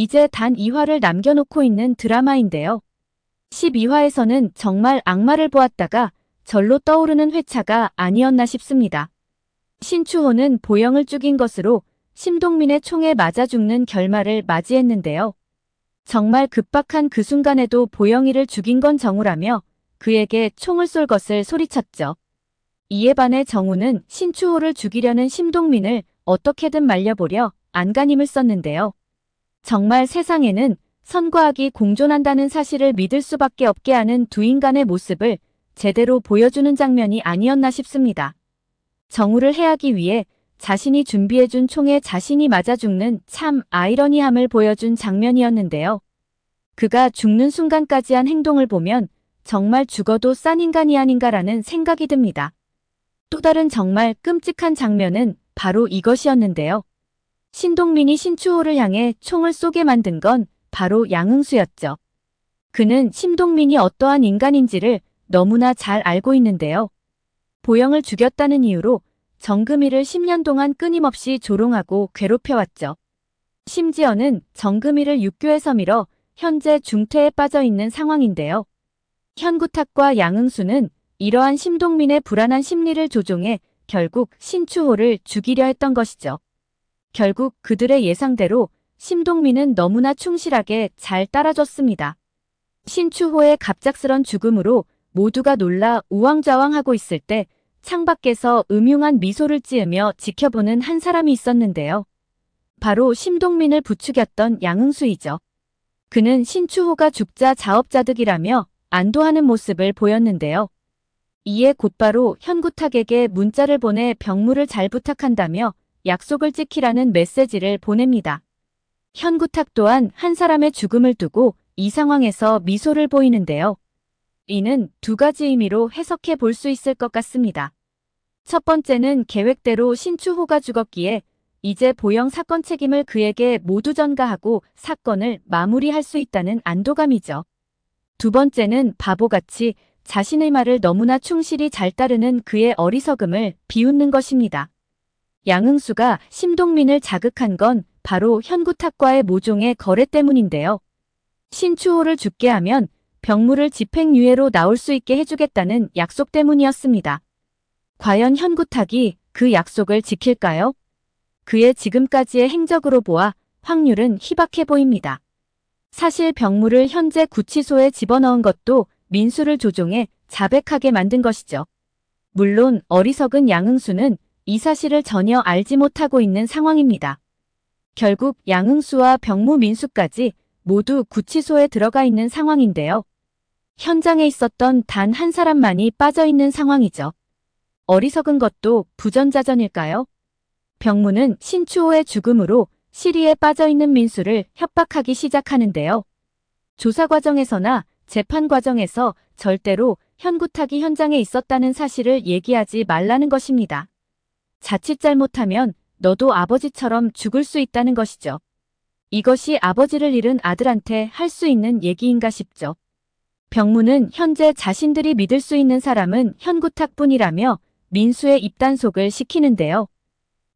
이제 단 2화를 남겨놓고 있는 드라마인데요. 12화에서는 정말 악마를 보았다가 절로 떠오르는 회차가 아니었나 싶습니다. 신추호는 보영을 죽인 것으로 심동민의 총에 맞아 죽는 결말을 맞이했는데요. 정말 급박한 그 순간에도 보영이를 죽인 건 정우라며 그에게 총을 쏠 것을 소리쳤죠. 이에 반해 정우는 신추호를 죽이려는 심동민을 어떻게든 말려보려 안간힘을 썼는데요. 정말 세상에는 선과 악이 공존한다는 사실을 믿을 수밖에 없게 하는 두 인간의 모습을 제대로 보여주는 장면이 아니었나 싶습니다. 정우를 해하기 위해 자신이 준비해준 총에 자신이 맞아 죽는 참 아이러니함을 보여준 장면이었는데요. 그가 죽는 순간까지 한 행동을 보면 정말 죽어도 싼 인간이 아닌가라는 생각이 듭니다. 또 다른 정말 끔찍한 장면은 바로 이것이었는데요. 신동민이 신추호를 향해 총을 쏘게 만든 건 바로 양흥수였죠. 그는 신동민이 어떠한 인간인지를 너무나 잘 알고 있는데요. 보영을 죽였다는 이유로 정금이를 10년 동안 끊임없이 조롱하고 괴롭혀왔죠. 심지어는 정금이를 육교에서 밀어 현재 중태에 빠져 있는 상황인데요. 현구탁과 양흥수는 이러한 심동민의 불안한 심리를 조종해 결국 신추호를 죽이려 했던 것이죠. 결국 그들의 예상대로 심동민은 너무나 충실하게 잘 따라줬습니다. 신추호의 갑작스런 죽음으로 모두가 놀라 우왕좌왕하고 있을 때 창밖에서 음흉한 미소를 찌으며 지켜보는 한 사람이 있었는데요. 바로 심동민을 부추겼던 양흥수이죠. 그는 신추호가 죽자 자업자득이라며 안도하는 모습을 보였는데요. 이에 곧바로 현구탁에게 문자를 보내 병무를 잘 부탁한다며 약속을 지키라는 메시지를 보냅니다. 현구탁 또한 한 사람의 죽음을 두고 이 상황에서 미소를 보이는데요. 이는 두 가지 의미로 해석해 볼 수 있을 것 같습니다. 첫 번째는 계획대로 신추호가 죽었기에 이제 보영 사건 책임을 그에게 모두 전가하고 사건을 마무리할 수 있다는 안도감이죠. 두 번째는 바보같이 자신의 말을 너무나 충실히 잘 따르는 그의 어리석음을 비웃는 것입니다. 양흥수가 심동민을 자극한 건 바로 현구탁과의 모종의 거래 때문인데요. 신추호를 죽게 하면 병무를 집행유예로 나올 수 있게 해주겠다는 약속 때문이었습니다. 과연 현구탁이 그 약속을 지킬까요? 그의 지금까지의 행적으로 보아 확률은 희박해 보입니다. 사실 병무를 현재 구치소에 집어넣은 것도 민수를 조종해 자백하게 만든 것이죠. 물론 어리석은 양흥수는 이 사실을 전혀 알지 못하고 있는 상황입니다. 결국 양흥수와 병무 민수까지 모두 구치소에 들어가 있는 상황인데요. 현장에 있었던 단 한 사람만이 빠져 있는 상황이죠. 어리석은 것도 부전자전일까요? 병무는 신추호의 죽음으로 시리에 빠져 있는 민수를 협박하기 시작하는데요. 조사 과정에서나 재판 과정에서 절대로 현구탁이 현장에 있었다는 사실을 얘기하지 말라는 것입니다. 자칫 잘못하면 너도 아버지처럼 죽을 수 있다는 것이죠. 이것이 아버지를 잃은 아들한테 할 수 있는 얘기인가 싶죠. 병무는 현재 자신들이 믿을 수 있는 사람은 현구탁뿐이라며 민수의 입단속을 시키는데요.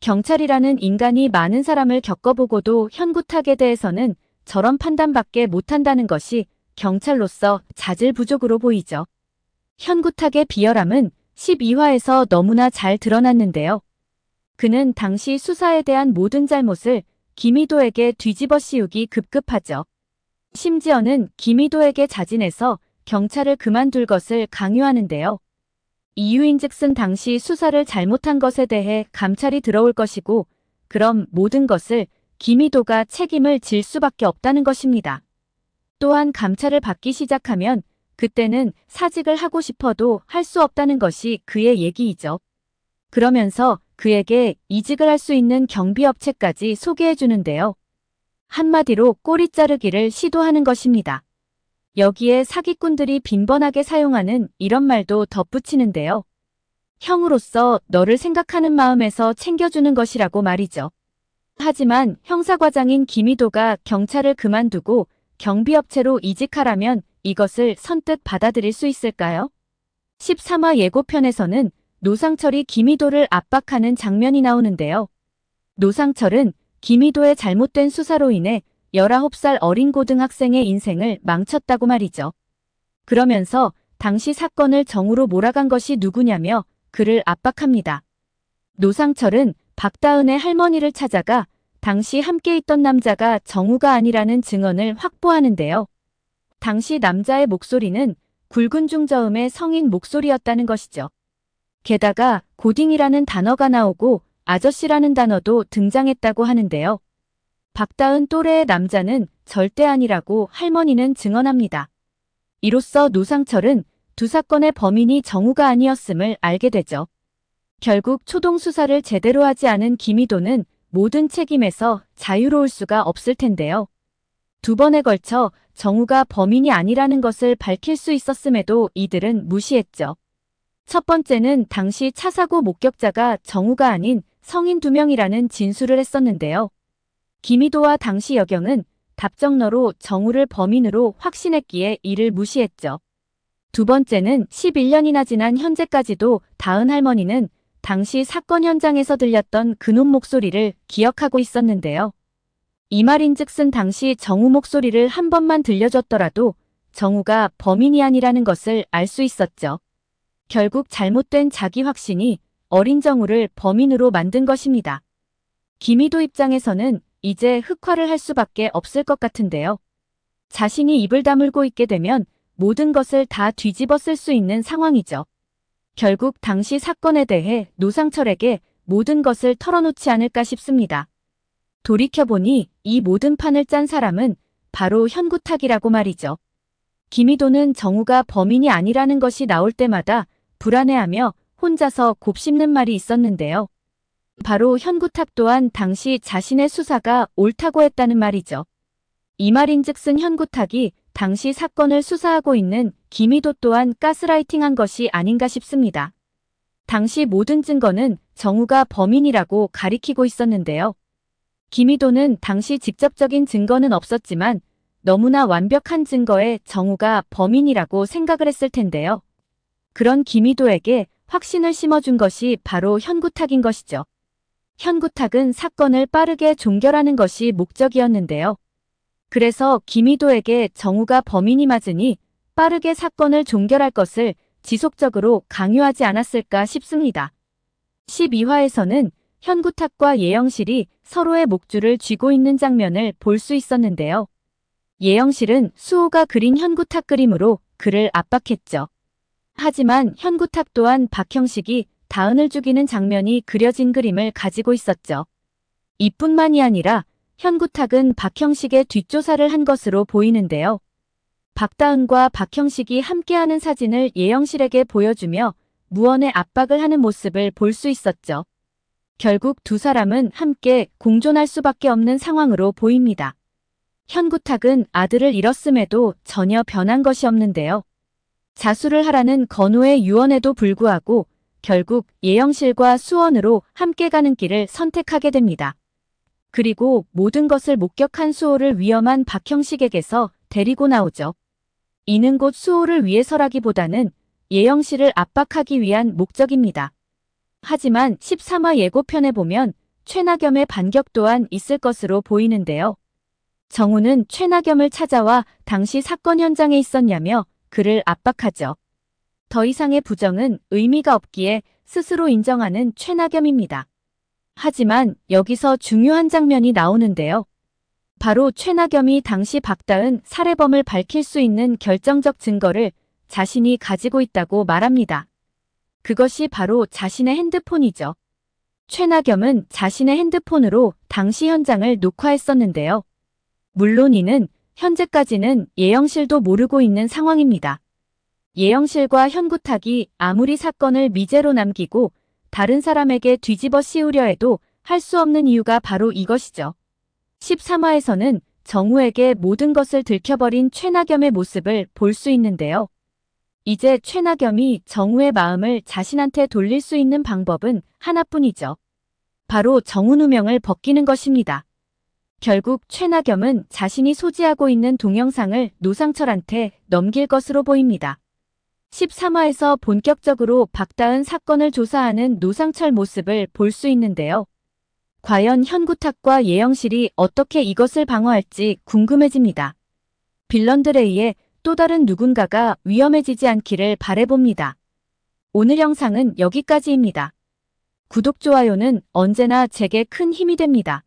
경찰이라는 인간이 많은 사람을 겪어보고도 현구탁에 대해서는 저런 판단밖에 못한다는 것이 경찰로서 자질 부족으로 보이죠. 현구탁의 비열함은 12화에서 너무나 잘 드러났는데요. 그는 당시 수사에 대한 모든 잘못을 김희도에게 뒤집어 씌우기 급급하죠. 심지어는 김희도에게 자진해서 경찰을 그만둘 것을 강요하는데요. 이유인즉슨 당시 수사를 잘못한 것에 대해 감찰이 들어올 것이고 그럼 모든 것을 김희도가 책임을 질 수밖에 없다는 것입니다. 또한 감찰을 받기 시작하면 그때는 사직을 하고 싶어도 할 수 없다는 것이 그의 얘기이죠. 그러면서 그에게 이직을 할 수 있는 경비업체까지 소개해 주는데요. 한마디로 꼬리 자르기를 시도하는 것입니다. 여기에 사기꾼들이 빈번하게 사용하는 이런 말도 덧붙이는데요. 형으로서 너를 생각하는 마음에서 챙겨주는 것이라고 말이죠. 하지만 형사과장인 김희도가 경찰을 그만두고 경비업체로 이직하라면 이것을 선뜻 받아들일 수 있을까요? 13화 예고편에서는 노상철이 김희도를 압박하는 장면이 나오는데요. 노상철은 김희도의 잘못된 수사로 인해 19살 어린 고등학생의 인생을 망쳤다고 말이죠. 그러면서 당시 사건을 정우로 몰아간 것이 누구냐며 그를 압박합니다. 노상철은 박다은의 할머니를 찾아가 당시 함께 있던 남자가 정우가 아니라는 증언을 확보하는데요. 당시 남자의 목소리는 굵은 중저음의 성인 목소리였다는 것이죠. 게다가 고딩이라는 단어가 나오고 아저씨라는 단어도 등장했다고 하는데요. 박다은 또래의 남자는 절대 아니라고 할머니는 증언합니다. 이로써 노상철은 두 사건의 범인이 정우가 아니었음을 알게 되죠. 결국 초동 수사를 제대로 하지 않은 김희도는 모든 책임에서 자유로울 수가 없을 텐데요. 두 번에 걸쳐 정우가 범인이 아니라는 것을 밝힐 수 있었음에도 이들은 무시했죠. 첫 번째는 당시 차 사고 목격자가 정우가 아닌 성인 두 명이라는 진술을 했었는데요. 김희도와 당시 여경은 답정너로 정우를 범인으로 확신했기에 이를 무시했죠. 두 번째는 11년이나 지난 현재까지도 다은 할머니는 당시 사건 현장에서 들렸던 그놈 목소리를 기억하고 있었는데요. 이 말인즉슨 당시 정우 목소리를 한 번만 들려줬더라도 정우가 범인이 아니라는 것을 알 수 있었죠. 결국 잘못된 자기 확신이 어린 정우를 범인으로 만든 것입니다. 김희도 입장에서는 이제 흑화를 할 수밖에 없을 것 같은데요. 자신이 입을 다물고 있게 되면 모든 것을 다 뒤집어 쓸 수 있는 상황이죠. 결국 당시 사건에 대해 노상철에게 모든 것을 털어놓지 않을까 싶습니다. 돌이켜보니 이 모든 판을 짠 사람은 바로 현구탁이라고 말이죠. 김희도는 정우가 범인이 아니라는 것이 나올 때마다 불안해하며 혼자서 곱씹는 말이 있었는데요. 바로 현구탁 또한 당시 자신의 수사가 옳다고 했다는 말이죠. 이 말인즉슨 현구탁이 당시 사건을 수사하고 있는 김희도 또한 가스라이팅한 것이 아닌가 싶습니다. 당시 모든 증거는 정우가 범인이라고 가리키고 있었는데요. 김희도는 당시 직접적인 증거는 없었지만 너무나 완벽한 증거에 정우가 범인이라고 생각을 했을 텐데요. 그런 김희도에게 확신을 심어준 것이 바로 현구탁인 것이죠. 현구탁은 사건을 빠르게 종결하는 것이 목적이었는데요. 그래서 김희도에게 정우가 범인이 맞으니 빠르게 사건을 종결할 것을 지속적으로 강요하지 않았을까 싶습니다. 12화에서는 현구탁과 예영실이 서로의 목줄을 쥐고 있는 장면을 볼 수 있었는데요. 예영실은 수호가 그린 현구탁 그림으로 그를 압박했죠. 하지만 현구탁 또한 박형식이 다은을 죽이는 장면이 그려진 그림을 가지고 있었죠. 이뿐만이 아니라 현구탁은 박형식의 뒷조사를 한 것으로 보이는데요. 박다은과 박형식이 함께하는 사진을 예영실에게 보여주며 무언의 압박을 하는 모습을 볼 수 있었죠. 결국 두 사람은 함께 공존할 수밖에 없는 상황으로 보입니다. 현구탁은 아들을 잃었음에도 전혀 변한 것이 없는데요. 자수를 하라는 건우의 유언에도 불구하고 결국 예영실과 수원으로 함께 가는 길을 선택하게 됩니다. 그리고 모든 것을 목격한 수호를 위험한 박형식에게서 데리고 나오죠. 이는 곧 수호를 위해서라기보다는 예영실을 압박하기 위한 목적입니다. 하지만 13화 예고편에 보면 최나겸의 반격 또한 있을 것으로 보이는데요. 정우는 최나겸을 찾아와 당시 사건 현장에 있었냐며 그를 압박하죠. 더 이상의 부정은 의미가 없기에 스스로 인정하는 최나겸입니다. 하지만 여기서 중요한 장면이 나오는데요. 바로 최나겸이 당시 박다은 살해범을 밝힐 수 있는 결정적 증거를 자신이 가지고 있다고 말합니다. 그것이 바로 자신의 핸드폰이죠. 최나겸은 자신의 핸드폰으로 당시 현장을 녹화했었는데요. 물론 이는 현재까지는 예영실도 모르고 있는 상황입니다. 예영실과 현구탁이 아무리 사건을 미제로 남기고 다른 사람에게 뒤집어 씌우려 해도 할 수 없는 이유가 바로 이것이죠. 13화에서는 정우에게 모든 것을 들켜버린 최나겸의 모습을 볼 수 있는데요. 이제 최나겸이 정우의 마음을 자신한테 돌릴 수 있는 방법은 하나뿐이죠. 바로 정우 누명을 벗기는 것입니다. 결국 최나겸은 자신이 소지하고 있는 동영상을 노상철한테 넘길 것으로 보입니다. 13화에서 본격적으로 박다은 사건을 조사하는 노상철 모습을 볼 수 있는데요. 과연 현구탁과 예영실이 어떻게 이것을 방어할지 궁금해집니다. 빌런들에 의해 또 다른 누군가가 위험해지지 않기를 바래봅니다. 오늘 영상은 여기까지입니다. 구독, 좋아요는 언제나 제게 큰 힘이 됩니다.